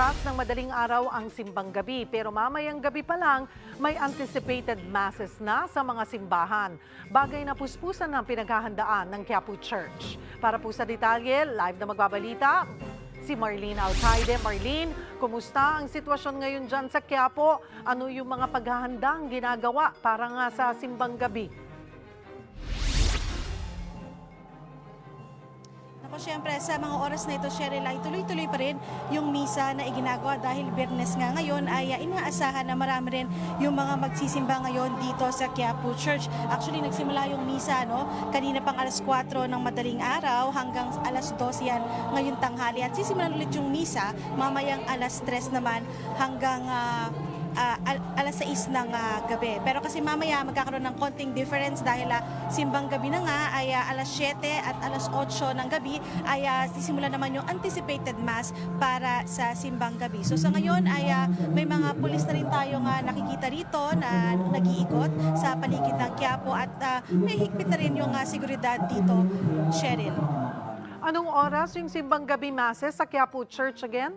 bukas ng madaling araw ang simbang gabi pero mamayang gabi pa lang may anticipated masses na sa mga simbahan. Bagay na puspusan ng pinaghahandaan ng Quiapo Church. Para po sa detalye, live na magbabalita, si Marlene Alcaide. Marlene, kumusta ang sitwasyon ngayon dyan sa Quiapo? Ano yung mga paghahandang ginagawa para nga sa simbang gabi? Syempre sa mga oras na ito, Cheryl, ay tuloy-tuloy pa rin yung misa na iginagawa dahil Biyernes nga ngayon ay uh, inaasahan na marami rin yung mga magsisimba ngayon dito sa Quiapo Church. Actually, nagsimula yung misa no, kanina pang alas 4 ng madaling araw hanggang alas 12 yan ngayon tanghali. At sisimulan ulit yung misa mamayang alas 3 naman hanggang ah, al- alas 6 ng ah, gabi. Pero kasi mamaya magkakaroon ng konting difference dahil ah, simbang gabi na nga ay ah, alas 7 at alas 8 ng gabi ay ah, sisimula naman yung anticipated mass para sa simbang gabi. So sa ngayon ay ah, may mga pulis na rin tayong ah, nakikita rito na nag-iikot sa paligid ng Quiapo at ah, may higpit na rin yung ah, seguridad dito, Cheryl. Anong oras yung simbang gabi masses sa Quiapo Church again?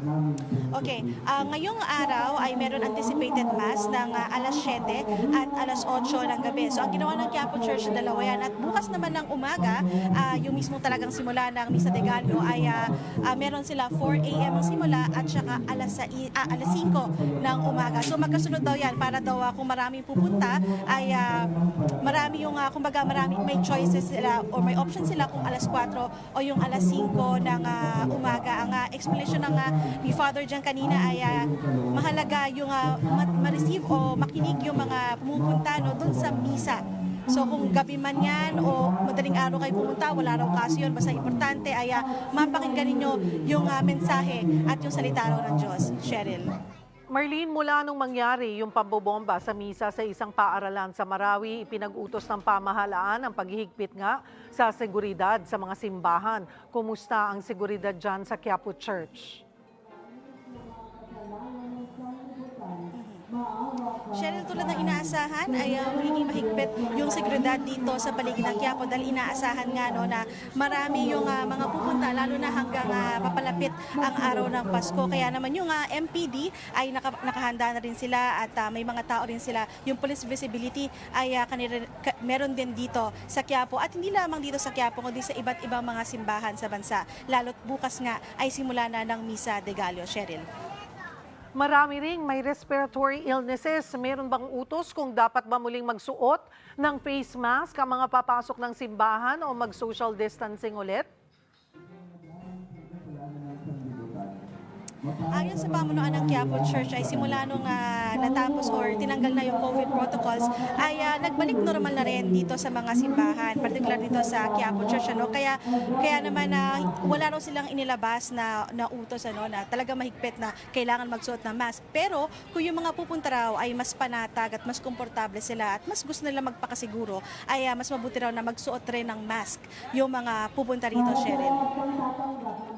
Amém. Okay, ah, ngayong araw ay meron anticipated mass ng ah, alas 7 at alas 8 ng gabi. So ang ginawa ng Quiapo Church, dalawa yan. At bukas naman ng umaga, ah, yung mismo talagang simula ng Misa de Gallo ay ah, ah, meron sila 4 a.m. ang simula at saka alas, sa, ah, alas 5 ng umaga. So magkasunod daw yan para daw ah, kung maraming pupunta ay ah, marami yung, ah, kumbaga marami, may choices sila or may option sila kung alas 4 o yung alas 5 ng ah, umaga. Ang ah, explanation ng ah, ni Father Jan kanina ay ah, mahalaga yung ma- ma-receive o makinig yung mga pumupunta no, doon sa misa. So kung gabi man yan o madaling araw kayo pumunta, wala raw kaso yun. Basta importante ay ah, mapakinggan ninyo yung ah, mensahe at yung salita raw ng Diyos. Cheryl. Marlene, mula nung mangyari yung pambobomba sa misa sa isang paaralan sa Marawi, ipinag-utos ng pamahalaan ang paghihigpit nga sa seguridad sa mga simbahan. Kumusta ang seguridad dyan sa Quiapo Church? Cheryl, tulad ng inaasahan ay uh, magiging mahigpit yung seguridad dito sa paligid ng Quiapo dahil inaasahan nga no, na marami yung ah, mga pupunta lalo na hanggang ah, papalapit ang araw ng Pasko. Kaya naman yung ah, MPD ay naka- nakahanda na rin sila at ah, may mga tao rin sila. Yung police visibility ay ah, kanila, ka- meron din dito sa Quiapo at hindi lamang dito sa Quiapo kundi sa iba't ibang mga simbahan sa bansa. Lalo't bukas nga ay simula na ng Misa de Gallo. Cheryl. Marami ring may respiratory illnesses. Meron bang utos kung dapat ba muling magsuot ng face mask ang mga papasok ng simbahan o mag-social distancing ulit? Ayon sa pamunuan ng Quiapo Church ay simula nung ah, natapos or tinanggal na yung COVID protocols ay ah, nagbalik normal na rin dito sa mga simbahan, particular dito sa Quiapo Church ano. Kaya kaya naman na wala raw silang inilabas na na utos ano na talaga mahigpit na kailangan magsuot ng mask. Pero kung yung mga pupunta raw ay mas panatag at mas komportable sila at mas gusto nila magpakasiguro ay ah, mas mabuti raw na magsuot rin ng mask yung mga pupunta rito, Cheryl.